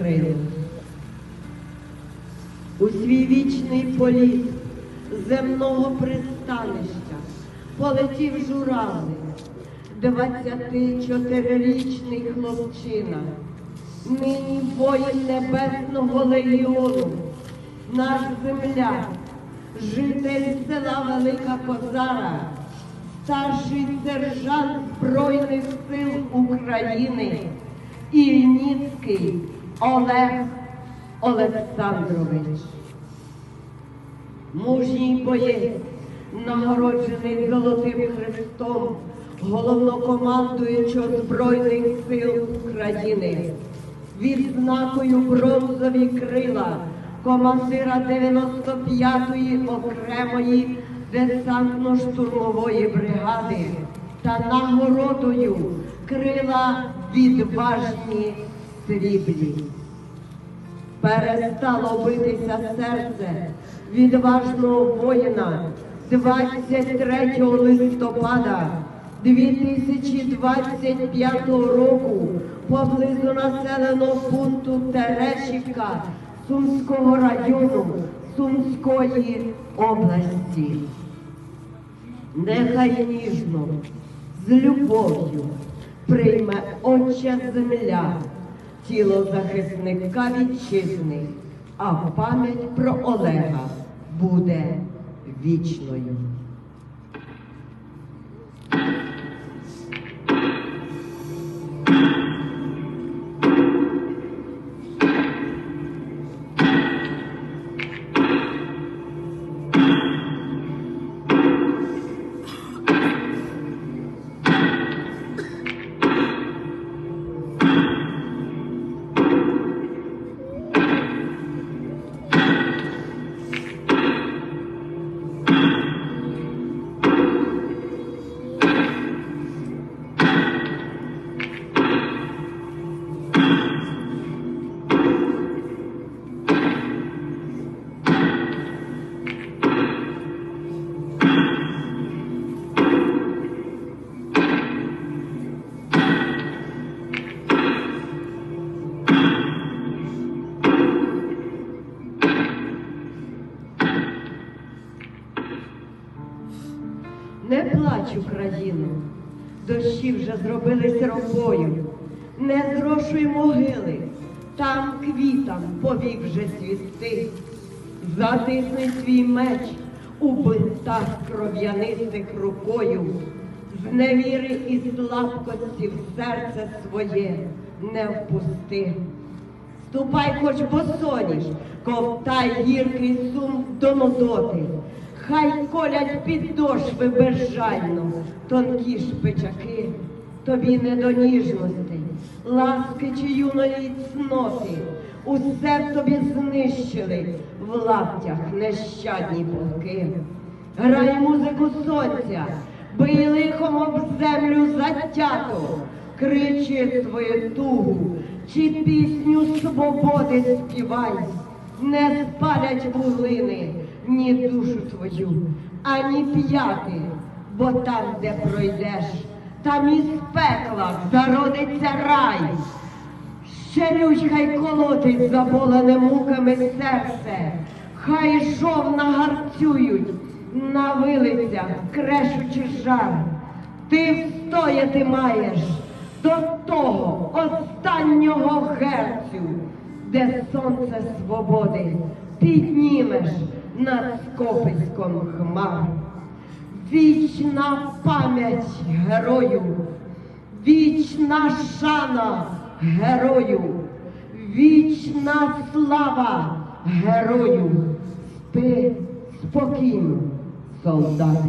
крила. У свій вічний політ земного пристанища полетів журавлик, 24-річний хлопчина, нині воїн Небесного легіону, наш земляк, житель села Велика Козара, старший сержант Збройних сил України, Ільницький Олег Олександрович. Мужній боєць, нагороджений Золотим Христом, головнокомандуючого Збройних сил України, відзнакою бронзові крила командира 95-ї окремої десантно-штурмової бригади та нагородою крила відважні сріблі. Перестало битися серце відважного воїна. 23 листопада 2025 року поблизу населеного пункту Терешівка Сумського району Сумської області. Нехай ніжно, з любов'ю прийме Отча земля, тіло захисника вітчизни, а пам'ять про Олега буде вічною. Не плач, Україну, дощі вже зробились робою. Не зрошуй могили, там квітам повік вже цвісти. Затисни свій меч у бинтах кров'янистих рукою. З невіри і слабкості в серце своє не впусти. Ступай хоч босоніж, ковтай гіркий сум до нудоти. Хай колять підошви безжально, тонкі шпичаки, тобі не до ніжностей, ласки чи юної цноти, усе тобі знищили в лаптях нещадні полки. Грай музику сонця, бий лихом об землю затято, кричи свою тугу, чи пісню свободи співай, не спалять вуглини ні душу твою, ані п'яти, бо там, де пройдеш, там із пекла зародиться рай. Щерюч хай колотить заболене муками серце, хай жов нагарцюють на вилицях, крешучи жар. Ти встояти маєш до того останнього герцю, де сонце свободи піднімеш над скописьком хмар. Вічна пам'ять герою, вічна шана герою, вічна слава герою. Спи спокійно, солдати.